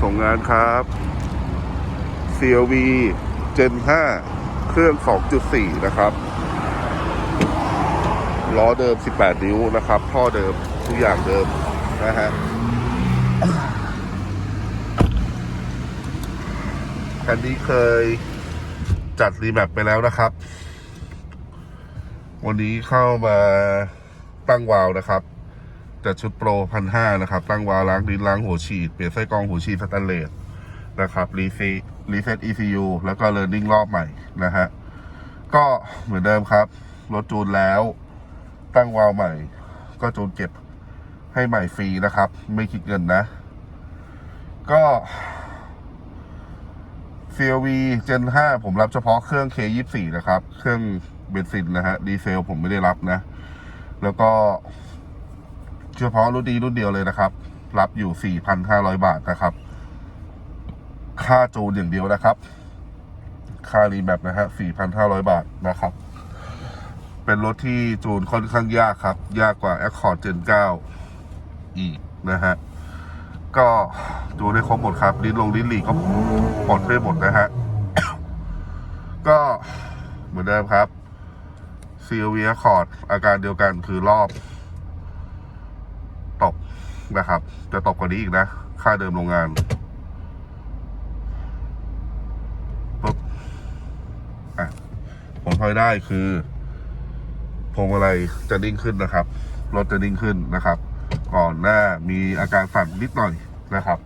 ส่งงานครับ CLV Gen 5 เครื่อง 2.4 นะครับ ล้อเดิม 18 นิ้วนะครับ ท่อเดิม ทุกอย่างเดิม นะฮะ คันนี้เคยจัดรีแมปไปแล้วนะครับ วันนี้เข้ามาตั้งวาล์วนะครับ จัดชุดโปรพันห้านะครับ ตั้งวาล์วล้างดินล้างหัวฉีด เปลี่ยนไส้กรองหัวฉีดสแตนเลสนะครับรีเซ็ตรีเซ็ต ECU แล้วก็เลิร์นนิ่งรอบใหม่นะฮะก็เหมือนเดิมครับ รถจูนแล้ว ตั้งวาล์วใหม่ ก็จูนเก็บให้ใหม่ฟรีนะครับ ไม่คิดเงินนะ ก็ CLV Gen 5 ผมรับเฉพาะเครื่อง K24 นะครับ เครื่องเบนซินนะฮะ ดีเซลผมไม่ได้รับนะ แล้วก็ เฉพาะรุ่นดีรุ่นเดียวเลยนะครับ รับอยู่ 4,500 บาทนะครับ ค่าจูนอย่างเดียวนะครับ ค่ารีแมปนะฮะ 4,500 บาทนะครับ เป็นรถที่จูนค่อนข้างยากครับ ยากกว่า Accord Gen 9 อีกนะฮะ ก็จูนได้ครบหมดครับ ลิ้นลงลิ้นหลีก็ปลดได้หมดนะฮะ ก็เหมือนเดิมครับ CLV Accord อาการเดียวกันคือรอบ นะครับจะตกกว่านี้อีกนะ ค่าเดิมโรงงานปุ๊บอะผลพลอยได้คือพวงมาลัยจะนิ่งขึ้นนะครับรถจะนิ่งขึ้นนะครับ ก่อนหน้ามีอาการสั่นนิดหน่อยนะครับ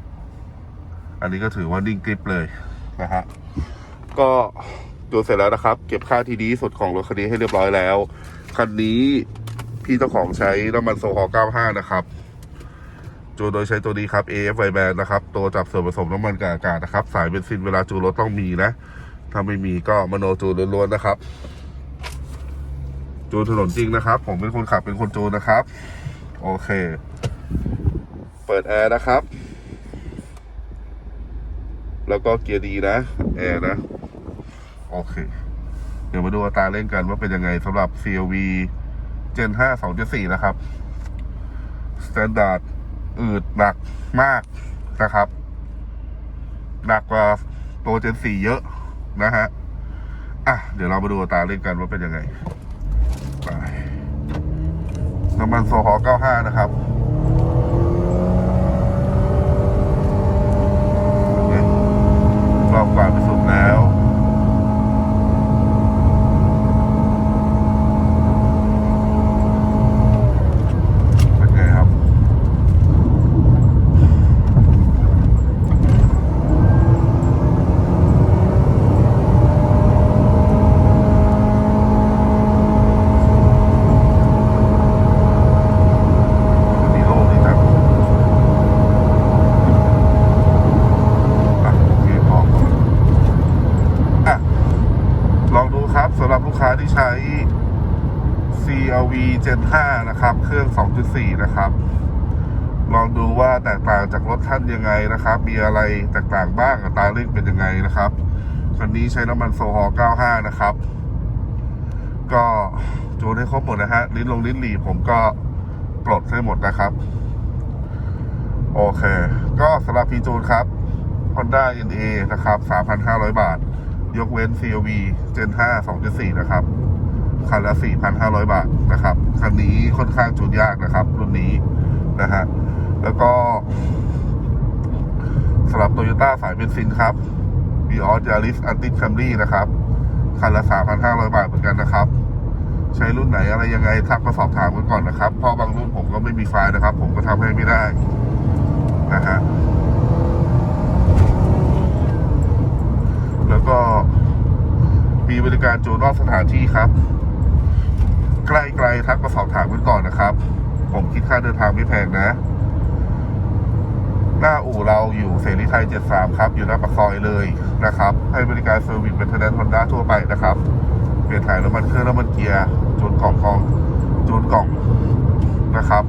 อันนี้ก็ถือว่านิ่งกริปเลยนะฮะก็ดูเสร็จแล้วนะครับ เก็บค่าที่ดีสุดของรถคันนี้ให้เรียบร้อยแล้ว คันนี้พี่เจ้าของใช้น้ำมันโซฮอล์95 นะครับ จูนโดยใช้ตัวนี้ครับ AF i Band นะครับ ตัวจับส่วนผสมน้ำมันกับอากาศนะครับ สายเบนซินเวลาจูนรถต้องมีนะ ถ้าไม่มีก็มโนจูนล้วนๆนะครับ จูนถนนจริงนะครับ ผมเป็นคนขับเป็นคนจูนนะครับ โอเค เปิดแอร์นะครับ แล้วก็เกียร์ดีนะ แอร์นะ โอเค เดี๋ยวมาดูอัตราเร่งกันว่าเป็นยังไงสำหรับ CLV Gen 5 2.4 นะครับ Standard อืดหนักมากนะครับ หนักกว่าตัว Gen 4เยอะนะฮะ อะ เดี๋ยวเรามาดูตาเล่นกันว่าเป็นยังไงไปน้ำมันโซฮอล์95 นะครับกว่าไปสุดแล้ว เป็นไงครับ วันนี้โล่งดีจังอะโอเคพออะ ลองดูครับสำหรับลูกค้าที่ใช้ CLV Gen 5 นะครับ เครื่อง 2.4 นะครับ ลองดูว่าแตกต่างจากรถท่านยังไงนะครับ มีอะไรแตกต่างบ้างอัตราเร่งเป็นยังไงนะครับ คันนี้ใช้น้ำมันโซฮอล์95 นะครับ ก็จูนให้ครบหมดนะฮะ ลิ้นลงลิ้นหลีผมก็ปลดให้หมดนะครับ โอเค ก็สำหรับพีจูนครับ Honda NA นะครับ 3,500 บาท ยกเว้น CLV Gen 5 2.4 นะครับ คันละ 4,500 บาทนะครับ คันนี้ค่อนข้างจูนยากนะครับ รุ่นนี้นะฮะ แล้วก็สำหรับ Toyota สายเบนซินครับ Vios Yaris Antic Camry นะครับ คันละ 3,500 บาทเหมือนกันนะครับ ใช้รุ่นไหนอะไรยังไงทักมาสอบถามกันก่อนนะครับ เพราะบางรุ่นผมก็ไม่มีไฟล์นะครับ ผมก็ทำให้ไม่ได้นะฮะแล้วก็มีบริการจูนนอกสถานที่ครับ ทักมาสอบถามกันก่อนนะครับ ผมคิดค่าเดินทางไม่แพงนะ หน้าอู่เราอยู่เสรีไทย 73 ครับ อยู่หน้าปากซอยเลยนะครับ ให้บริการเซอร์วิสเป็นเทนแนนฮอนด้าทั่วไปนะครับ เปลี่ยนถ่ายน้ำมันเครื่องน้ำมันเกียร์จูนกล่องกองจูนกล่องนะครับ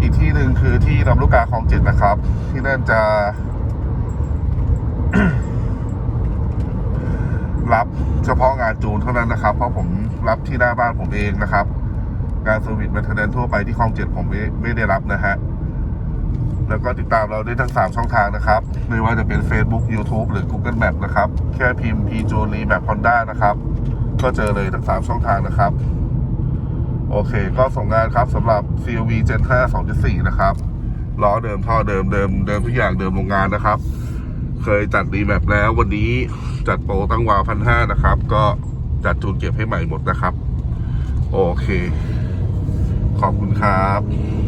อีกที่หนึ่งคือที่ลำลูกกาคลองเจ็ดนะครับ ที่นั่นจะรับ เฉพาะงานจูนเท่านั้นนะครับ เพราะผมรับที่หน้าบ้านผมเองนะครับ งานเซอร์วิสแมนเทนแนนทั่วไปที่คลองเจ็ดผมไม่ไม่ได้รับนะฮะ แล้วก็ติดตามเราได้ทั้ง 3 ช่องทางนะครับ ไม่ว่าจะเป็น Facebook YouTube หรือ Google Map นะครับ แค่พิมพ์ p j o l i Map Honda นะครับ ก็เจอเลยทั้ง 3 ช่องทางนะครับ โอเค ก็ส่งงานครับสำหรับ CLV Gen 5 2.4 นะครับล้อเดิมท่อเดิมเดิมเดิมทุกอย่างเดิมโรงงานนะครับ เคยจัดรีแมปแล้ววันนี้จัดโปรตั้งวาวพันห้านะครับ ก็จัดจูนเก็บให้ใหม่หมดนะครับ โอเค ขอบคุณครับ